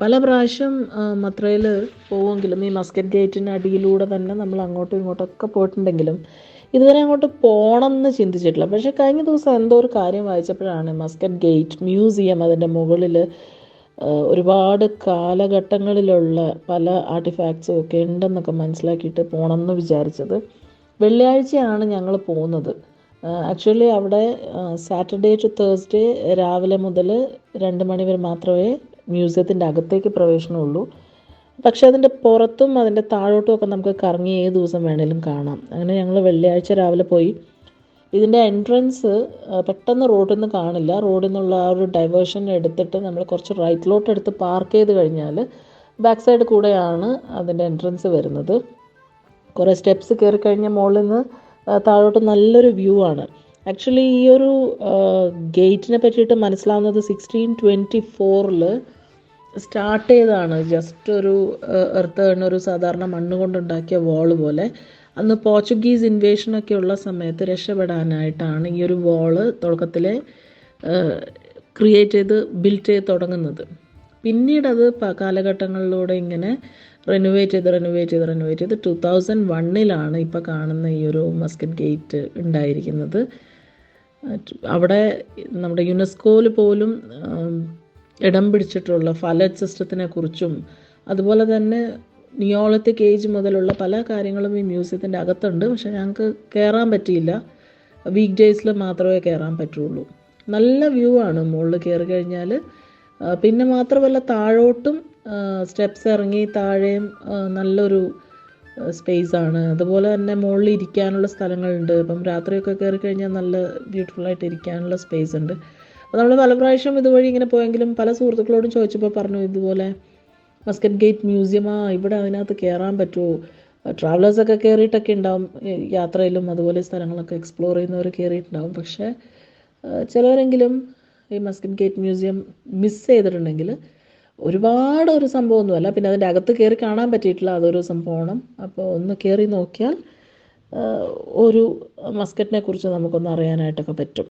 പല പ്രാവശ്യം മത്രയിൽ പോവുമെങ്കിലും ഈ മസ്കറ്റ് ഗേറ്റിന് അടിയിലൂടെ തന്നെ നമ്മൾ അങ്ങോട്ടും ഇങ്ങോട്ടൊക്കെ പോയിട്ടുണ്ടെങ്കിലും ഇതുവരെ അങ്ങോട്ട് പോകണം എന്ന് ചിന്തിച്ചിട്ടില്ല. പക്ഷേ കഴിഞ്ഞ ദിവസം എന്തോ ഒരു കാര്യം വായിച്ചപ്പോഴാണ് മസ്കറ്റ് ഗേറ്റ് മ്യൂസിയം അതിന്റെ മുകളിൽ ഒരുപാട് കാലഘട്ടങ്ങളിലുള്ള പല ആർട്ടിഫാക്ട്സും ഒക്കെ ഉണ്ടെന്നൊക്കെ മനസ്സിലാക്കിയിട്ട് പോകണം എന്ന് വിചാരിച്ചത്. വെള്ളിയാഴ്ചയാണ് ഞങ്ങൾ പോകുന്നത്. ആക്ച്വലി അവിടെ സാറ്റർഡേ ടു തേഴ്സ്ഡേ രാവിലെ മുതൽ രണ്ട് മണി വരെ മാത്രമേ മ്യൂസിയത്തിന്റെ അകത്തേക്ക് പ്രവേശനമുള്ളൂ പക്ഷെ അതിന്റെ പുറത്തും അതിന്റെ താഴോട്ടും ഒക്കെ നമുക്ക് കറങ്ങി ഏത് ദിവസം വേണേലും കാണാം. അങ്ങനെ ഞങ്ങൾ വെള്ളിയാഴ്ച രാവിലെ പോയി. ഇതിന്റെ എൻട്രൻസ് പെട്ടെന്ന് റോഡിൽ നിന്ന് കാണില്ല. റോഡിൽ നിന്നുള്ള ആ ഒരു ഡൈവേർഷൻ എടുത്തിട്ട് നമ്മൾ കുറച്ച് റൈറ്റിലോട്ട് എടുത്ത് പാർക്ക് ചെയ്ത് കഴിഞ്ഞാൽ ബാക്ക് സൈഡ് കൂടെയാണ് അതിന്റെ എൻട്രൻസ് വരുന്നത്. കുറേ സ്റ്റെപ്സ് കയറി കഴിഞ്ഞ മുകളിൽ നിന്ന് താഴോട്ട് നല്ലൊരു വ്യൂ ആണ്. ആക്ച്വലി ഈ ഒരു ഗേറ്റിനെ പറ്റിയിട്ട് മനസ്സിലാവുന്നത് സിക്സ്റ്റീൻ ട്വന്റി ഫോറിൽ സ്റ്റാർട്ട് ചെയ്തതാണ്. ജസ്റ്റ് ഒരു എർത്ത് ഒരു സാധാരണ മണ്ണ് കൊണ്ടുണ്ടാക്കിയ വാൾ പോലെ. അന്ന് പോർച്ചുഗീസ് ഇൻവേഷനൊക്കെ ഉള്ള സമയത്ത് രക്ഷപ്പെടാനായിട്ടാണ് ഈ ഒരു വാൾ തുടക്കത്തിലെ ക്രിയേറ്റ് ചെയ്ത് ബിൽഡ് ചെയ്ത് തുടങ്ങുന്നത്. പിന്നീട് അത് കാലഘട്ടങ്ങളിലൂടെ ഇങ്ങനെ റെനോവേറ്റ് ചെയ്ത് റെനോവേറ്റ് ചെയ്ത് റെനോവേറ്റ് ചെയ്ത് ടു തൗസൻഡ് വണ്ണിലാണ് ഇപ്പോൾ കാണുന്ന ഈ ഒരു മസ്കറ്റ് ഗേറ്റ് ഉണ്ടായിരിക്കുന്നത്. അവിടെ നമ്മുടെ യുനെസ്കോയിൽ പോലും ഇടം പിടിച്ചിട്ടുള്ള ഫലറ്റ് സിസ്റ്റത്തിനെ കുറിച്ചും അതുപോലെ തന്നെ നിയോളത്തിക് ഏജ് മുതലുള്ള പല കാര്യങ്ങളും ഈ മ്യൂസിയത്തിന്റെ അകത്തുണ്ട്. പക്ഷെ ഞങ്ങൾക്ക് കയറാൻ പറ്റിയില്ല. വീക്ക് ഡേയ്സിൽ മാത്രമേ കയറാൻ പറ്റുള്ളൂ. നല്ല വ്യൂ ആണ് മുകളിൽ കയറി കഴിഞ്ഞാൽ പിന്നെ മാത്രമല്ല താഴോട്ടും സ്റ്റെപ്സ് ഇറങ്ങി താഴെയും നല്ലൊരു സ്പേസ് ആണ്. അതുപോലെ തന്നെ മുകളിൽ ഇരിക്കാനുള്ള സ്ഥലങ്ങളുണ്ട്. ഇപ്പം രാത്രിയൊക്കെ കയറി കഴിഞ്ഞാൽ നല്ല ബ്യൂട്ടിഫുൾ ആയിട്ട് ഇരിക്കാനുള്ള സ്പേസ് ഉണ്ട്. നമ്മൾ പല പ്രാവശ്യം ഇതുവഴി ഇങ്ങനെ പോയെങ്കിലും പല സുഹൃത്തുക്കളോടും ചോദിച്ചപ്പോൾ പറഞ്ഞു ഇതുപോലെ മസ്കറ്റ് ഗേറ്റ് മ്യൂസിയമാ ഇവിടെ അതിനകത്ത് കയറാൻ പറ്റുമോ ട്രാവലേഴ്സൊക്കെ കയറിയിട്ടൊക്കെ ഉണ്ടാവും യാത്രയിലും അതുപോലെ സ്ഥലങ്ങളൊക്കെ എക്സ്പ്ലോർ ചെയ്യുന്നവർ കയറിയിട്ടുണ്ടാവും പക്ഷേ ചിലവരെങ്കിലും ഈ മസ്കറ്റ് ഗേറ്റ് മ്യൂസിയം മിസ് ചെയ്തിട്ടുണ്ടെങ്കിൽ ഒരുപാട് ഒരു സംഭവമൊന്നുമല്ല പിന്നെ അതിന്റെ അകത്ത് കയറി കാണാൻ പറ്റിയിട്ടില്ല അതൊരു സംഭവമാണ്. അപ്പോൾ ഒന്ന് കയറി നോക്കിയാൽ ഒരു മസ്കറ്റിനെ കുറിച്ച് നമുക്കൊന്ന് അറിയാനായിട്ടൊക്കെ പറ്റും.